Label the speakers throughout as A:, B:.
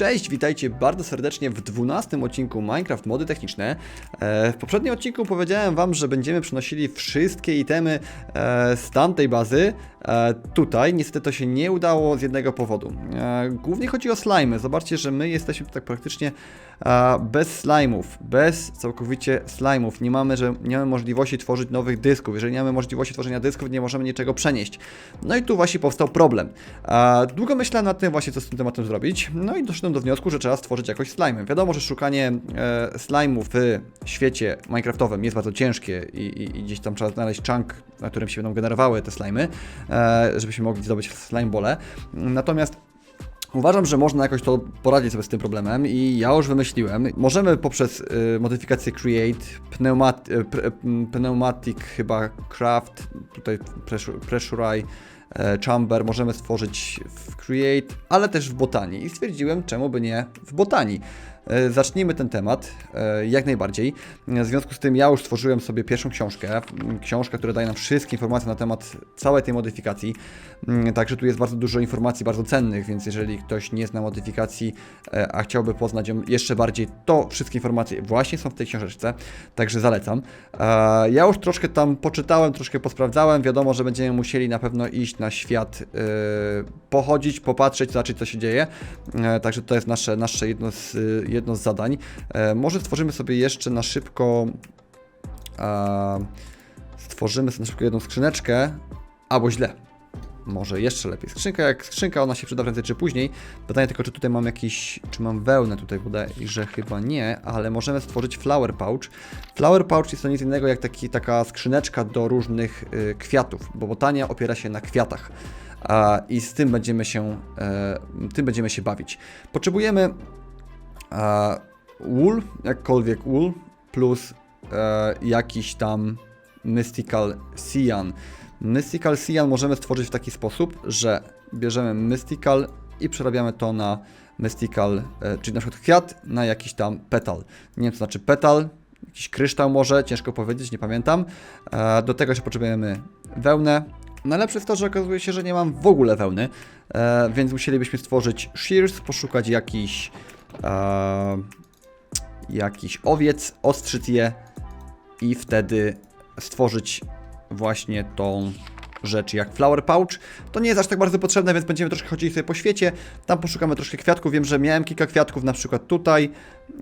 A: Cześć, witajcie bardzo serdecznie w 12 odcinku Minecraft Mody Techniczne. E, w poprzednim odcinku powiedziałem Wam, że będziemy przynosili wszystkie itemy e, z tamtej bazy tutaj. Niestety to się nie udało z jednego powodu. E, głównie chodzi o slimy. Zobaczcie, że my jesteśmy tak praktycznie e, bez slime'ów, bez całkowicie slime'ów. Nie mamy, że nie mamy możliwości tworzyć nowych dysków. Jeżeli nie mamy możliwości tworzenia dysków, nie możemy niczego przenieść. No i tu właśnie powstał problem. E, długo myślałem nad tym właśnie, co z tym tematem zrobić. No i doszedłem do wniosku, że trzeba stworzyć jakoś slime. Wiadomo, że szukanie e, slime'ów w świecie minecraftowym jest bardzo ciężkie i, i, i gdzieś tam trzeba znaleźć chunk, na którym się będą generowały te slimy, e, żebyśmy mogli zdobyć slime bole. Natomiast Uważam, że można jakoś to poradzić sobie z tym problemem i ja już wymyśliłem. Możemy poprzez y, modyfikację Create, pneumat, y, y, Pneumatic chyba Craft, tutaj Pressurize, e, Chamber możemy stworzyć w Create, ale też w botanii. I stwierdziłem, czemu by nie w botanii. E, Zacznijmy ten temat e, jak najbardziej. W związku z tym ja już stworzyłem sobie pierwszą książkę. Książkę, która daje nam wszystkie informacje na temat całej tej modyfikacji. Także tu jest bardzo dużo informacji bardzo cennych, więc jeżeli ktoś nie zna modyfikacji, e, a chciałby poznać ją jeszcze bardziej, to wszystkie informacje właśnie są w tej książeczce, także zalecam. E, Ja już troszkę tam poczytałem, troszkę posprawdzałem. Wiadomo, że będziemy musieli na pewno iść na świat, e, pochodzić, popatrzeć, zobaczyć co się dzieje. E, Także to jest nasze, nasze jedno, z, jedno z zadań. E, Może stworzymy sobie jeszcze na szybko. e, Stworzymy sobie na szybko jedną skrzyneczkę, albo źle. Może jeszcze lepiej. Skrzynka jak skrzynka, ona się przyda prędzej czy później. Pytanie tylko, czy tutaj mam jakiś, czy mam wełnę tutaj, wydaje, że chyba nie, ale możemy stworzyć flower pouch. Flower pouch jest to nic innego jak taki, taka skrzyneczka do różnych y, kwiatów, bo botania opiera się na kwiatach. A, I z tym będziemy się, e, tym będziemy się bawić. Potrzebujemy e, wool, jakkolwiek wool, plus e, jakiś tam mystical cyan. Mystical Cyan możemy stworzyć w taki sposób, że bierzemy Mystical i przerabiamy to na Mystical, e, czyli na przykład kwiat na jakiś tam petal. Nie wiem co znaczy petal, jakiś kryształ może, ciężko powiedzieć, nie pamiętam. E, Do tego jeszcze potrzebujemy wełnę. Najlepsze jest to, że okazuje się, że nie mam w ogóle wełny, e, więc musielibyśmy stworzyć shears, poszukać jakiś, e, jakiś owiec, ostrzyc je i wtedy stworzyć właśnie tą rzecz jak flower pouch. To nie jest aż tak bardzo potrzebne, więc będziemy troszkę chodzili sobie po świecie. Tam poszukamy troszkę kwiatków. Wiem, że miałem kilka kwiatków, na przykład tutaj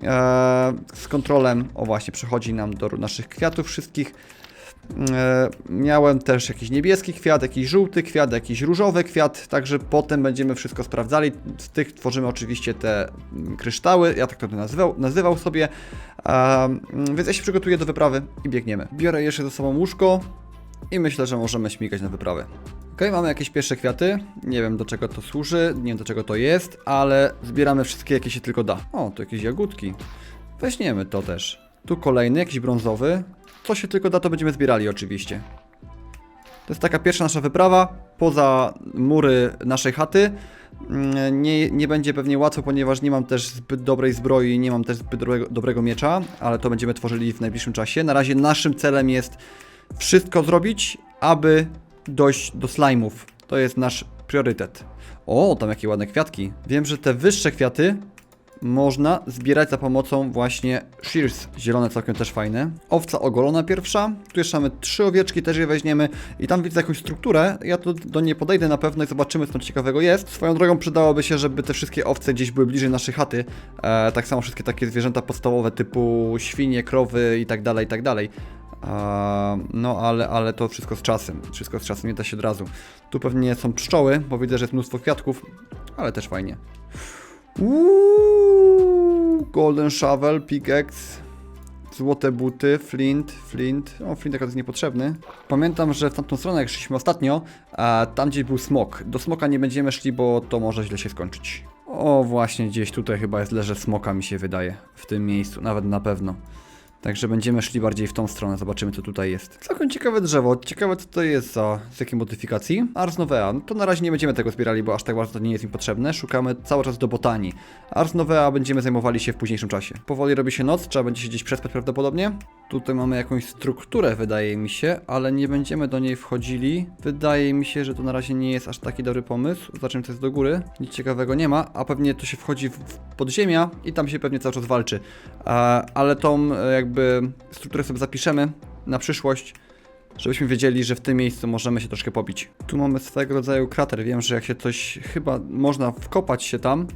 A: e, z kontrolem. O właśnie, przechodzi nam do naszych kwiatów wszystkich. E, miałem też jakiś niebieski kwiat, jakiś żółty kwiat, jakiś różowy kwiat, także potem będziemy wszystko sprawdzali. Z tych tworzymy oczywiście te mm, kryształy, ja tak to nazywał, nazywał sobie. E, więc ja się przygotuję do wyprawy i biegniemy. Biorę jeszcze ze sobą łóżko i myślę, że możemy śmigać na wyprawę. Ok, mamy jakieś pierwsze kwiaty. Nie wiem do czego to służy, nie wiem do czego to jest, ale zbieramy wszystkie jakie się tylko da. O, tu jakieś jagódki. Weźmiemy to też. Tu kolejny, jakiś brązowy. Co się tylko da, to będziemy zbierali oczywiście. To jest taka pierwsza nasza wyprawa poza mury naszej chaty. Mm, Nie, nie będzie pewnie łatwo, ponieważ nie mam też zbyt dobrej zbroi, nie mam też zbyt dobrego, dobrego miecza, ale to będziemy tworzyli w najbliższym czasie. Na razie naszym celem jest wszystko zrobić, aby dojść do slajmów. To jest nasz priorytet. O, tam jakie ładne kwiatki. Wiem, że te wyższe kwiaty można zbierać za pomocą właśnie shears. Zielone całkiem też fajne. Owca ogolona pierwsza. Tu jeszcze mamy trzy owieczki, też je weźmiemy. I tam widzę jakąś strukturę. Ja tu do niej podejdę na pewno i zobaczymy, co ciekawego jest. Swoją drogą przydałoby się, żeby te wszystkie owce gdzieś były bliżej naszej chaty. E, tak samo wszystkie takie zwierzęta podstawowe typu świnie, krowy i tak dalej, i tak dalej. A, no, ale, ale to wszystko z czasem. Wszystko z czasem, nie da się od razu. Tu pewnie są pszczoły, bo widzę, że jest mnóstwo kwiatków, ale też fajnie. Golden shovel, pickaxe, złote buty, flint, flint. O, flint jest niepotrzebny. Pamiętam, że w tamtą stronę, jak szliśmy ostatnio, a tam gdzieś był smok. Do smoka nie będziemy szli, bo to może źle się skończyć. O, właśnie gdzieś tutaj chyba jest leże smoka, mi się wydaje. W tym miejscu, nawet na pewno. Także będziemy szli bardziej w tą stronę, zobaczymy co tutaj jest. Całkiem ciekawe drzewo, ciekawe co to jest za, z jakiej modyfikacji. Ars Novea, no to na razie nie będziemy tego zbierali, bo aż tak bardzo to nie jest im potrzebne. Szukamy cały czas do botanii. Ars Novea będziemy zajmowali się w późniejszym czasie. Powoli robi się noc, trzeba będzie się gdzieś przespać prawdopodobnie. Tutaj mamy jakąś strukturę, wydaje mi się, ale nie będziemy do niej wchodzili. Wydaje mi się, że to na razie nie jest aż taki dobry pomysł. Zobaczymy, co jest do góry. Nic ciekawego nie ma, a pewnie to się wchodzi w podziemia i tam się pewnie cały czas walczy. Ale tą e, jakby strukturę sobie zapiszemy na przyszłość, żebyśmy wiedzieli, że w tym miejscu możemy się troszkę pobić. Tu mamy swego rodzaju krater. Wiem, że jak się coś chyba można wkopać się tam.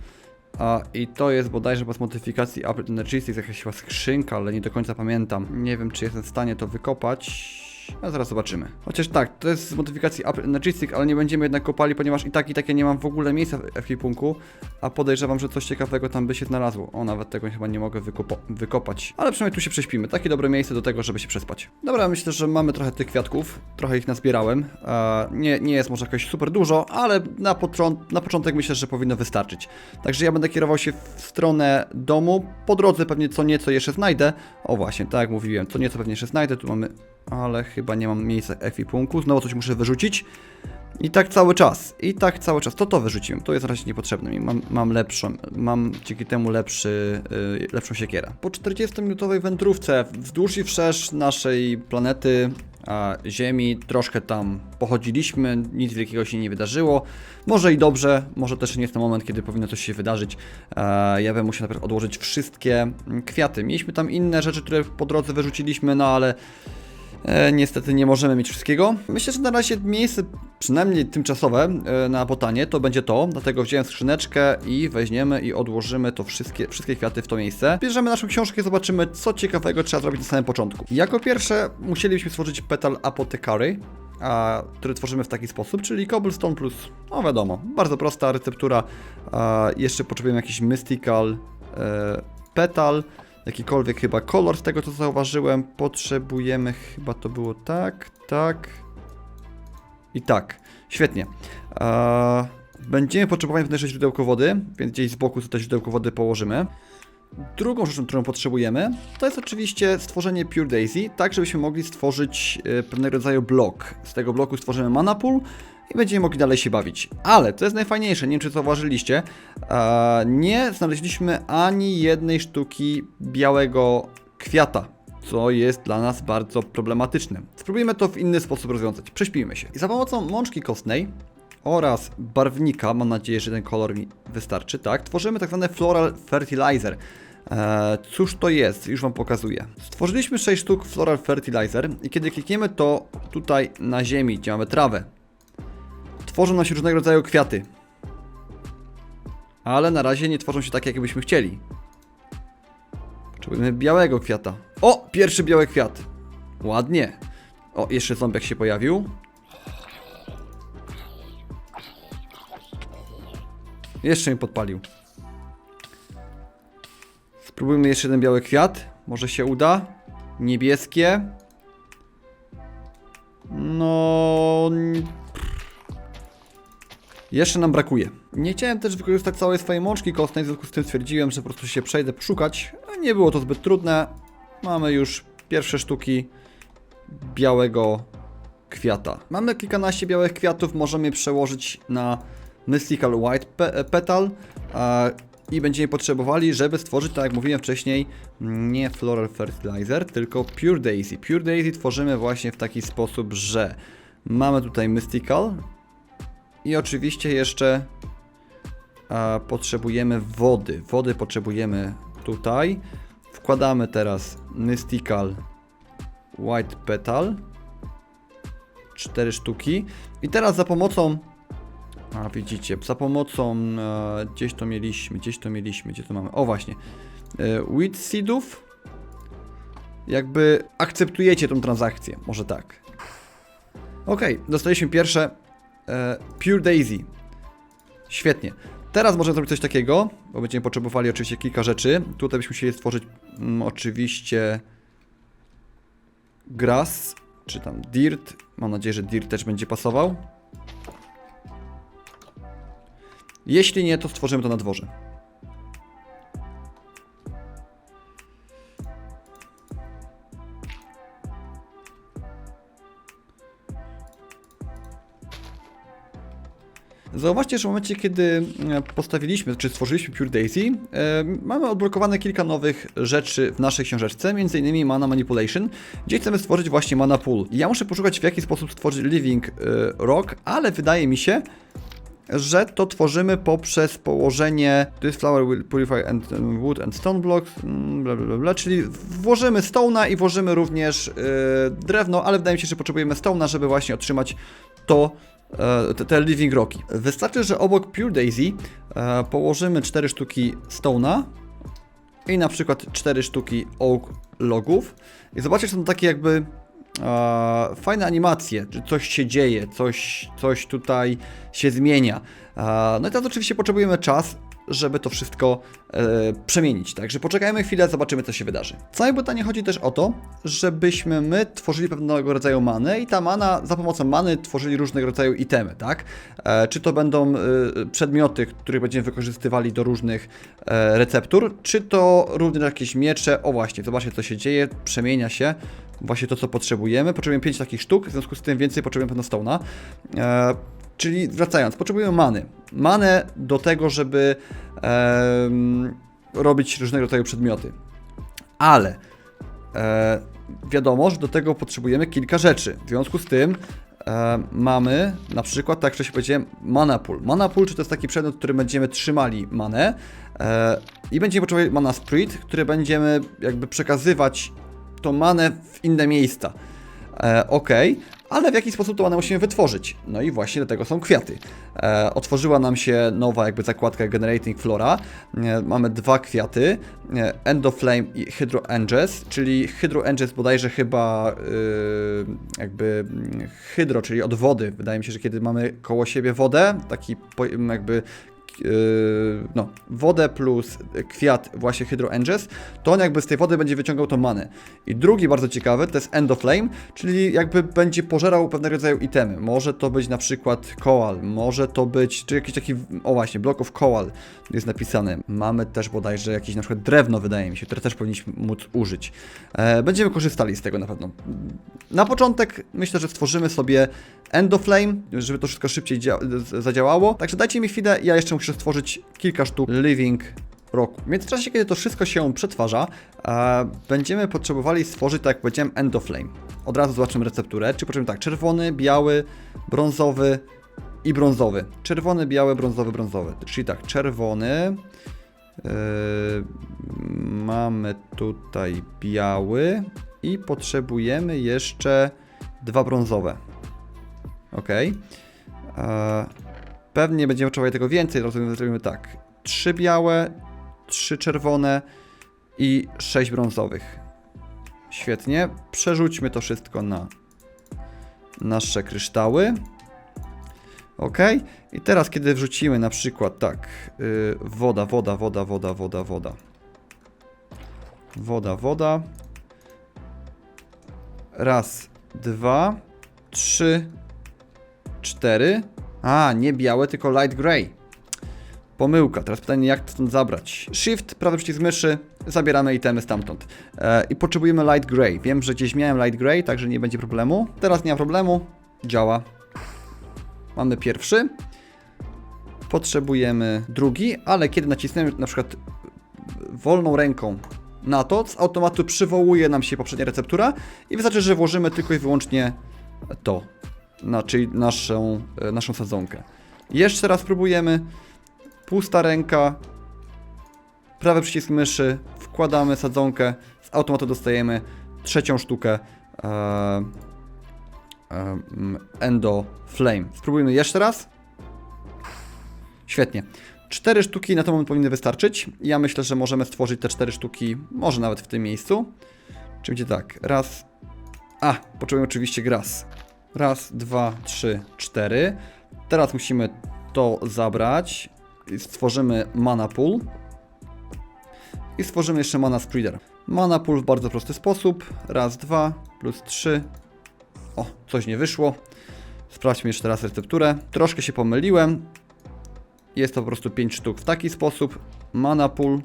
A: A, I to jest bodajże bez modyfikacji Apple Energies, jakaś chyba skrzynka, ale nie do końca pamiętam. Nie wiem, czy jestem w stanie to wykopać. A zaraz zobaczymy. Chociaż tak, to jest z modyfikacji Apple Energetic, ale nie będziemy jednak kopali, ponieważ i tak i tak ja nie mam w ogóle miejsca w ekwipunku, a podejrzewam, że coś ciekawego tam by się znalazło. O, nawet tego chyba nie mogę wykopać. Ale przynajmniej tu się prześpimy. Takie dobre miejsce do tego, żeby się przespać. Dobra, myślę, że mamy trochę tych kwiatków. Trochę ich nazbierałem. E, nie, nie jest może jakoś super dużo, ale na, na początek myślę, że powinno wystarczyć. Także ja będę kierował się w stronę domu. Po drodze pewnie co nieco jeszcze znajdę. O właśnie, tak jak mówiłem, co nieco pewnie jeszcze znajdę. Tu mamy ale chyba nie mam miejsca ekwipunku. Znowu coś muszę wyrzucić. I tak cały czas. I tak cały czas. To to wyrzuciłem. To jest raczej niepotrzebne mi. Mam, mam lepszą, mam dzięki temu lepszy, yy, lepszą siekierę. Po 40-minutowej wędrówce wzdłuż i wszerz naszej planety a, Ziemi troszkę tam pochodziliśmy, nic wielkiego się nie wydarzyło. Może i dobrze, może też nie jest to moment, kiedy powinno coś się wydarzyć. E, ja bym musiał najpierw odłożyć wszystkie kwiaty. Mieliśmy tam inne rzeczy, które po drodze wyrzuciliśmy, no ale niestety nie możemy mieć wszystkiego. Myślę, że na razie miejsce, przynajmniej tymczasowe, e, na botanie to będzie to. Dlatego wziąłem skrzyneczkę i weźmiemy i odłożymy to wszystkie, wszystkie kwiaty w to miejsce. Bierzemy naszą książkę i zobaczymy, co ciekawego trzeba zrobić na samym początku. Jako pierwsze musielibyśmy stworzyć Petal Apothecary. A, który tworzymy w taki sposób, czyli cobblestone plus, no wiadomo, bardzo prosta receptura. A, jeszcze potrzebujemy jakiś mystical e, petal, jakikolwiek chyba kolor z tego co zauważyłem. Potrzebujemy chyba to było tak, tak i tak. Świetnie. Eee, będziemy potrzebować jeszcze źródełko wody, więc gdzieś z boku to źródełko wody położymy. Drugą rzeczą, którą potrzebujemy, to jest oczywiście stworzenie Pure Daisy, tak żebyśmy mogli stworzyć e, pewnego rodzaju blok. Z tego bloku stworzymy mana pool i będziemy mogli dalej się bawić. Ale, co jest najfajniejsze, nie wiem czy zauważyliście, e, nie znaleźliśmy ani jednej sztuki białego kwiata, co jest dla nas bardzo problematyczne. Spróbujmy to w inny sposób rozwiązać. Prześpijmy się. I za pomocą mączki kostnej oraz barwnika, mam nadzieję, że ten kolor mi wystarczy, tak, tworzymy tak zwany floral fertilizer. Eee, cóż to jest? Już Wam pokazuję. Stworzyliśmy 6 sztuk floral fertilizer i kiedy klikniemy to tutaj na ziemi, gdzie mamy trawę, tworzą nam się różnego rodzaju kwiaty. Ale na razie nie tworzą się tak, jakbyśmy chcieli. Potrzebujemy białego kwiata. O! Pierwszy biały kwiat. Ładnie. O, jeszcze ząbek się pojawił. Jeszcze mi podpalił. Spróbujmy jeszcze jeden biały kwiat. Może się uda. Niebieskie. No. Jeszcze nam brakuje. Nie chciałem też wykorzystać całej swojej mączki kostnej, w związku z tym stwierdziłem, że po prostu się przejdę poszukać. A Nie było to zbyt trudne. Mamy już pierwsze sztuki białego kwiata. Mamy kilkanaście białych kwiatów, możemy je przełożyć na Mystical White pe Petal e, i będziemy potrzebowali, żeby stworzyć, tak jak mówiłem wcześniej, nie Floral Fertilizer, tylko Pure Daisy. Pure Daisy tworzymy właśnie w taki sposób, że mamy tutaj Mystical i oczywiście jeszcze e, potrzebujemy wody. Wody potrzebujemy tutaj. Wkładamy teraz Mystical White Petal. Cztery sztuki. I teraz za pomocą. A widzicie, za pomocą. E, gdzieś to mieliśmy, gdzieś to mieliśmy, gdzie to mamy. O właśnie. E, wheat seedów. Jakby akceptujecie tą transakcję. Może tak. Ok, dostaliśmy pierwsze e, Pure Daisy. Świetnie. Teraz możemy zrobić coś takiego, bo będziemy potrzebowali oczywiście kilka rzeczy. Tutaj byśmy chcieli stworzyć mm, oczywiście grass, czy tam dirt. Mam nadzieję, że dirt też będzie pasował. Jeśli nie, to stworzymy to na dworze. Zauważcie, że w momencie, kiedy e, postawiliśmy, czy stworzyliśmy Pure Daisy, e, mamy odblokowane kilka nowych rzeczy w naszej książeczce, m.in. Mana Manipulation, gdzie chcemy stworzyć właśnie Mana Pool. Ja muszę poszukać, w jaki sposób stworzyć Living e, Rock, ale wydaje mi się, że to tworzymy poprzez położenie This flower will purify and, and wood and stone blocks, mm, bla, bla, bla, czyli włożymy stone'a i włożymy również yy, drewno, ale wydaje mi się, że potrzebujemy stone'a, żeby właśnie otrzymać to, te, te living rocki. Wystarczy, że obok Pure Daisy e, położymy 4 sztuki stone'a i na przykład 4 sztuki oak logów i zobaczcie, że są takie jakby e, fajne animacje, że coś się dzieje, coś, coś tutaj się zmienia. E, no i teraz oczywiście potrzebujemy czas, żeby to wszystko e, przemienić. Także poczekajmy chwilę, zobaczymy, co się wydarzy. W całej botanie chodzi też o to, żebyśmy my tworzyli pewnego rodzaju manę i ta mana, za pomocą many tworzyli różnego rodzaju itemy, tak? E, czy to będą e, przedmioty, które będziemy wykorzystywali do różnych e, receptur, czy to również jakieś miecze. O właśnie, zobaczcie, co się dzieje, przemienia się właśnie to, co potrzebujemy. Potrzebujemy 5 takich sztuk, w związku z tym więcej potrzebujemy pewno stone'a. E, czyli wracając, potrzebujemy many. Manę do tego, żeby em, robić różnego rodzaju przedmioty. Ale e, wiadomo, że do tego potrzebujemy kilka rzeczy. W związku z tym e, mamy na przykład, tak jak wcześniej powiedziałem, mana pool. Mana pool, czy to jest taki przedmiot, który będziemy trzymali manę e, i będziemy potrzebowali mana spirit, który będziemy jakby przekazywać tą manę w inne miejsca. E, ok, ale w jaki sposób tą manę musimy wytworzyć? No i właśnie do tego są kwiaty. E, otworzyła nam się nowa jakby zakładka Generating Flora. E, mamy dwa kwiaty, e, Endoflame i Hydro Anges, czyli Hydro Anges bodajże chyba e, jakby mm, hydro, czyli od wody. Wydaje mi się, że kiedy mamy koło siebie wodę, taki jakby no, wodę plus kwiat właśnie Hydro Anges, to on jakby z tej wody będzie wyciągał tą manę. I drugi bardzo ciekawy to jest Endoflame, czyli jakby będzie pożerał pewnego rodzaju itemy. Może to być na przykład koal, może to być, czy jakiś taki, o właśnie, bloków koal jest napisane. Mamy też bodajże jakieś na przykład drewno wydaje mi się, które też powinniśmy móc użyć. E, będziemy korzystali z tego na pewno. Na początek myślę, że stworzymy sobie Endoflame, żeby to wszystko szybciej zadziałało. Także dajcie mi chwilę, ja jeszcze muszę stworzyć kilka sztuk Living Roku. W międzyczasie, kiedy to wszystko się przetwarza, e, będziemy potrzebowali stworzyć, tak jak powiedziałem, Endoflame. Od razu zobaczymy recepturę. Czy potrzebujemy tak, czerwony, biały, brązowy i brązowy. Czerwony, biały, brązowy, brązowy. Czyli tak, czerwony. Yy, mamy tutaj biały i potrzebujemy jeszcze dwa brązowe. Ok. Pewnie będziemy potrzebować tego więcej, rozumiem, zrobimy tak. Trzy białe, trzy czerwone i sześć brązowych. Świetnie. Przerzućmy to wszystko na nasze kryształy. Ok. I teraz, kiedy wrzucimy na przykład tak, yy, woda, woda, woda, woda, woda, woda. Woda, woda. Raz, dwa, trzy, cztery. A, nie białe, tylko light grey. Pomyłka. Teraz pytanie, jak to stąd zabrać? Shift, prawy przycisk myszy, zabieramy itemy stamtąd. E, I potrzebujemy light grey. Wiem, że gdzieś miałem light grey, także nie będzie problemu. Teraz nie ma problemu. Działa. Mamy pierwszy. Potrzebujemy drugi, ale kiedy nacisnemy na przykład wolną ręką na to, z automatu przywołuje nam się poprzednia receptura i wystarczy, że włożymy tylko i wyłącznie to, na, czyli naszą, e, naszą sadzonkę. Jeszcze raz próbujemy. Pusta ręka, prawy przycisk myszy, wkładamy sadzonkę, z automatu dostajemy trzecią sztukę e, e, mm, Endo Flame. Spróbujmy jeszcze raz. Świetnie. Cztery sztuki na ten moment powinny wystarczyć. Ja myślę, że możemy stworzyć te cztery sztuki, może nawet w tym miejscu. Czyli będzie tak, raz. A, potrzebujemy oczywiście gras. Raz, dwa, trzy, cztery. Teraz musimy to zabrać. Stworzymy mana pool. I stworzymy jeszcze mana spreader. Mana pool w bardzo prosty sposób. Raz, dwa, plus trzy. O, coś nie wyszło. Sprawdźmy jeszcze raz recepturę. Troszkę się pomyliłem. Jest to po prostu 5 sztuk w taki sposób. Mana pool,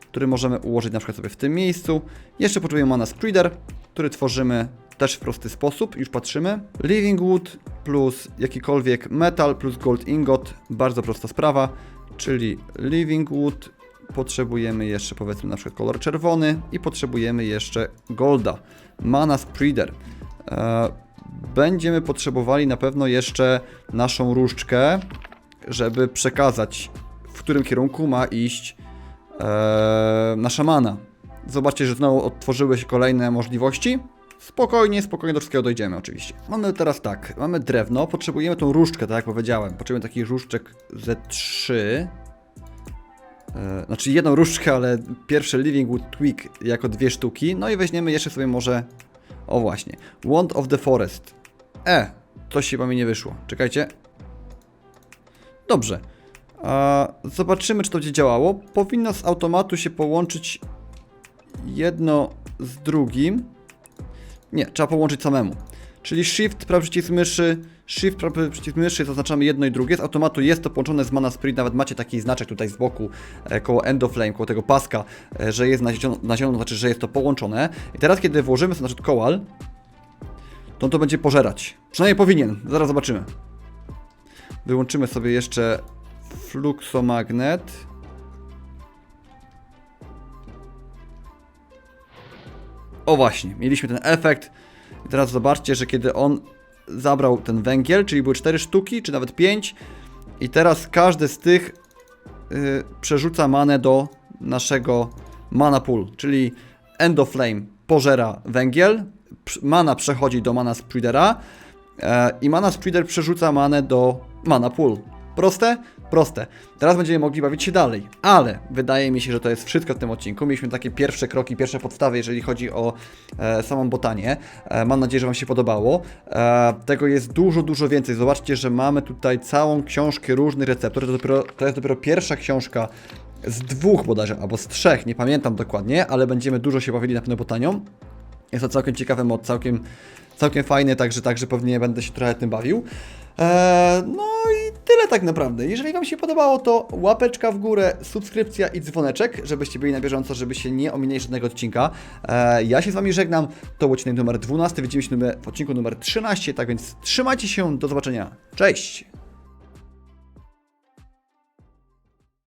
A: który możemy ułożyć na przykład sobie w tym miejscu. Jeszcze potrzebujemy mana spreader, który tworzymy też w prosty sposób, już patrzymy. Living Wood plus jakikolwiek metal plus gold ingot, bardzo prosta sprawa, czyli Living Wood, potrzebujemy jeszcze powiedzmy na przykład kolor czerwony i potrzebujemy jeszcze golda. Mana Spreader. E, będziemy potrzebowali na pewno jeszcze naszą różdżkę, żeby przekazać, w którym kierunku ma iść e, nasza mana. Zobaczcie, że znowu otworzyły się kolejne możliwości. Spokojnie, spokojnie do wszystkiego dojdziemy oczywiście. Mamy teraz tak, mamy drewno, potrzebujemy tą różdżkę, tak jak powiedziałem. Potrzebujemy takich różdżek ze 3. E, znaczy jedną różdżkę, ale pierwsze Living Wood Twig jako dwie sztuki. No i weźmiemy jeszcze sobie może... O właśnie. Wand of the Forest. E, coś się mi nie wyszło. Czekajcie. Dobrze. A, zobaczymy, czy to będzie działało. Powinno z automatu się połączyć jedno z drugim. Nie, trzeba połączyć samemu. Czyli Shift, prawy przycisk myszy, Shift, prawy przycisk myszy, zaznaczamy jedno i drugie. Z automatu jest to połączone z Mana Spirit, nawet macie taki znaczek tutaj z boku, e, koło End of Flame, koło tego paska, e, że jest na zielono, na zielono, znaczy, że jest to połączone. I teraz, kiedy włożymy sobie na przykład kołal, to on to będzie pożerać. Przynajmniej powinien, zaraz zobaczymy. Wyłączymy sobie jeszcze Fluxomagnet. O właśnie, mieliśmy ten efekt. I teraz zobaczcie, że kiedy on zabrał ten węgiel, czyli były 4 sztuki, czy nawet 5, i teraz każdy z tych yy, przerzuca manę do naszego mana pool, czyli End of Flame pożera węgiel, mana przechodzi do mana spreadera e, i mana spreader przerzuca manę do mana pool. Proste? Proste. Teraz będziemy mogli bawić się dalej, ale wydaje mi się, że to jest wszystko w tym odcinku. Mieliśmy takie pierwsze kroki, pierwsze podstawy, jeżeli chodzi o e, samą botanię. E, mam nadzieję, że Wam się podobało. E, tego jest dużo, dużo więcej. Zobaczcie, że mamy tutaj całą książkę różnych receptur. To, dopiero, to jest dopiero pierwsza książka z dwóch bodajże, albo z trzech, nie pamiętam dokładnie, ale będziemy dużo się bawili na pewno botanią. Jest to całkiem ciekawy mod, całkiem, całkiem fajny, także, także pewnie będę się trochę tym bawił. Eee, no i tyle tak naprawdę. Jeżeli Wam się podobało, to łapeczka w górę, subskrypcja i dzwoneczek, żebyście byli na bieżąco, żeby się nie ominęli żadnego odcinka. Eee, ja się z Wami żegnam, to był odcinek numer 12, widzimy się w odcinku numer 13, tak więc trzymajcie się, do zobaczenia, cześć!